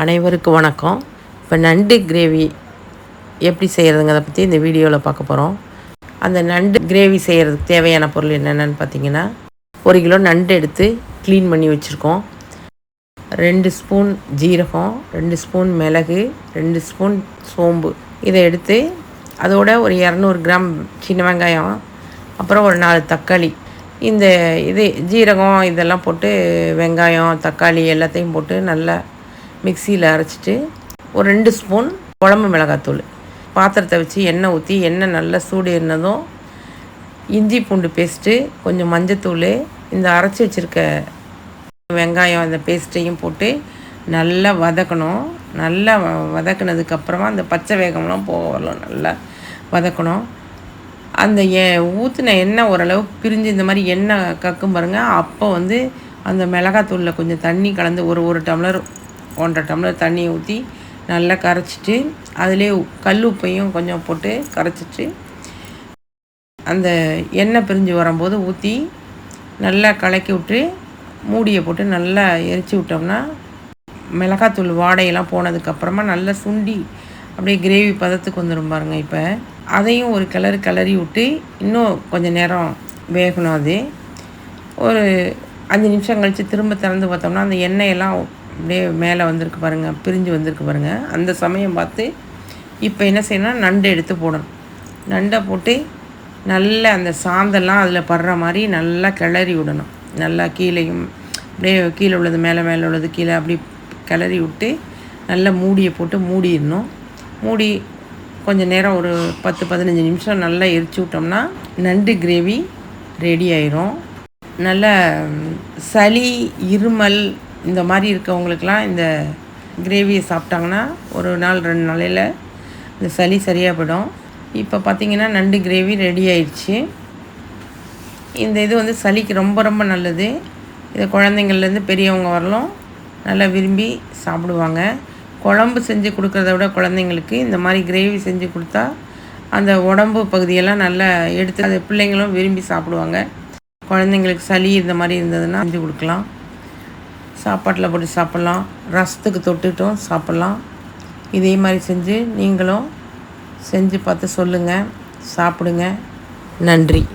அனைவருக்கும் வணக்கம். இப்போ நண்டு கிரேவி எப்படி செய்கிறதுங்கிறத பற்றி இந்த வீடியோவில் பார்க்க போகிறோம் அந்த நண்டு கிரேவி செய்கிறதுக்கு தேவையான பொருள் என்னென்னு பார்த்தீங்கன்னா ஒரு கிலோ நண்டு எடுத்து க்ளீன் பண்ணி வச்சுருக்கோம். ரெண்டு ஸ்பூன் ஜீரகம் ரெண்டு ஸ்பூன் மிளகு ரெண்டு ஸ்பூன் சோம்பு. இதை எடுத்து அதோட ஒரு இரநூறு கிராம் சின்ன வெங்காயம் அப்புறம் ஒரு நாலு தக்காளி. இந்த இது ஜீரகம் இதெல்லாம் போட்டு வெங்காயம் தக்காளி எல்லாத்தையும் போட்டு நல்லா மிக்சியில் அரைச்சிட்டு ஒரு ரெண்டு ஸ்பூன் குழம்பு மிளகாத்தூள். பாத்திரத்தை வச்சு எண்ணெய் ஊற்றி எண்ணெய் நல்லா சூடு ஏறினதும் இஞ்சி பூண்டு பேஸ்ட்டு கொஞ்சம் மஞ்சத்தூள் இந்த அரைச்சி வச்சுருக்க வெங்காயம் அந்த பேஸ்ட்டையும் போட்டு நல்லா வதக்கணும். நல்லா வ- வதக்குனதுக்கப்புறமா அந்த பச்சை வேகம்லாம் போக வரலாம். நல்லா வதக்கணும். அந்த எ ஊற்றின எண்ணெய் ஓரளவு பிரிஞ்சு இந்த மாதிரி எண்ணெய் கக்கும் பாருங்கள் அப்போ வந்து அந்த மிளகாத்தூளில் கொஞ்சம் தண்ணி கலந்து ஒரு ஒரு டம்ளர் ஒன்றரை டம்ளர் தண்ணியை ஊற்றி நல்லா கரைச்சிட்டு அதிலே கல் உப்பையும் கொஞ்சம் போட்டு கரைச்சிட்டு அந்த எண்ணெய் பிரிஞ்சு வரும்போது ஊற்றி நல்லா கலக்கி விட்டு மூடியை போட்டு நல்லா எரிச்சு விட்டோம்னா மிளகாத்தூள் வாடையெல்லாம் போனதுக்கப்புறமா நல்லா சுண்டி அப்படியே கிரேவி பதத்துக்கு வந்துடும் பாருங்க இப்போ. அதையும் ஒரு கிளறு கிளறி விட்டு இன்னும் கொஞ்சம் நேரம் வேகணும் அது. ஒரு அஞ்சு நிமிஷம் கழித்து திரும்ப திறந்து பார்த்தோம்னா அந்த எண்ணெயெல்லாம் அப்படியே மேலே வந்திருக்கு பாருங்கள் பிரிஞ்சு வந்திருக்கு பாருங்கள் அந்த சமயம் பார்த்து இப்போ என்ன செய்யணும்னா நண்டு எடுத்து போடணும். நண்டை போட்டு நல்ல அந்த சாந்தெல்லாம் அதில் படுற மாதிரி நல்லா கிளறி விடணும். நல்லா கீழேயும் அப்படியே கீழே உள்ளது மேலே மேலே உள்ளது கீழே அப்படி கிளறி விட்டு நல்லா மூடியை போட்டு மூடிடணும். மூடி கொஞ்ச நேரம் ஒரு பத்து பதினஞ்சு நிமிஷம் நல்லா எரிச்சு விட்டோம்னா நண்டு கிரேவி ரெடி ஆயிரும். நல்ல சளி இருமல் இந்த மாதிரி இருக்கவங்களுக்கெலாம் இந்த கிரேவியை சாப்பிட்டாங்கன்னா ஒரு நாள் ரெண்டு நாளையில் இந்த சளி சரியாக போயிடும் இப்போ பார்த்திங்கன்னா நண்டு கிரேவி ரெடி ஆயிடுச்சு. இந்த இது வந்து சளிக்கு ரொம்ப ரொம்ப நல்லது. இதை குழந்தைங்கள்லேருந்து பெரியவங்க வரலும் நல்லா விரும்பி சாப்பிடுவாங்க. குழம்பு செஞ்சு கொடுக்குறத விட குழந்தைங்களுக்கு இந்த மாதிரி கிரேவி செஞ்சு கொடுத்தா அந்த உடம்பு பகுதியெல்லாம் நல்லா எடுத்து அது பிள்ளைங்களும் விரும்பி சாப்பிடுவாங்க. குழந்தைங்களுக்கு சளி இந்த மாதிரி இருந்ததுன்னா செஞ்சு கொடுக்கலாம். சாப்பாட்டில் போட்டு சாப்பிட்லாம். ரசத்துக்கு தொட்டுட்டும் சாப்பிட்லாம். இதே மாதிரி செஞ்சு நீங்களும் செஞ்சு பார்த்து சொல்லுங்கள் சாப்பிடுங்க. நன்றி.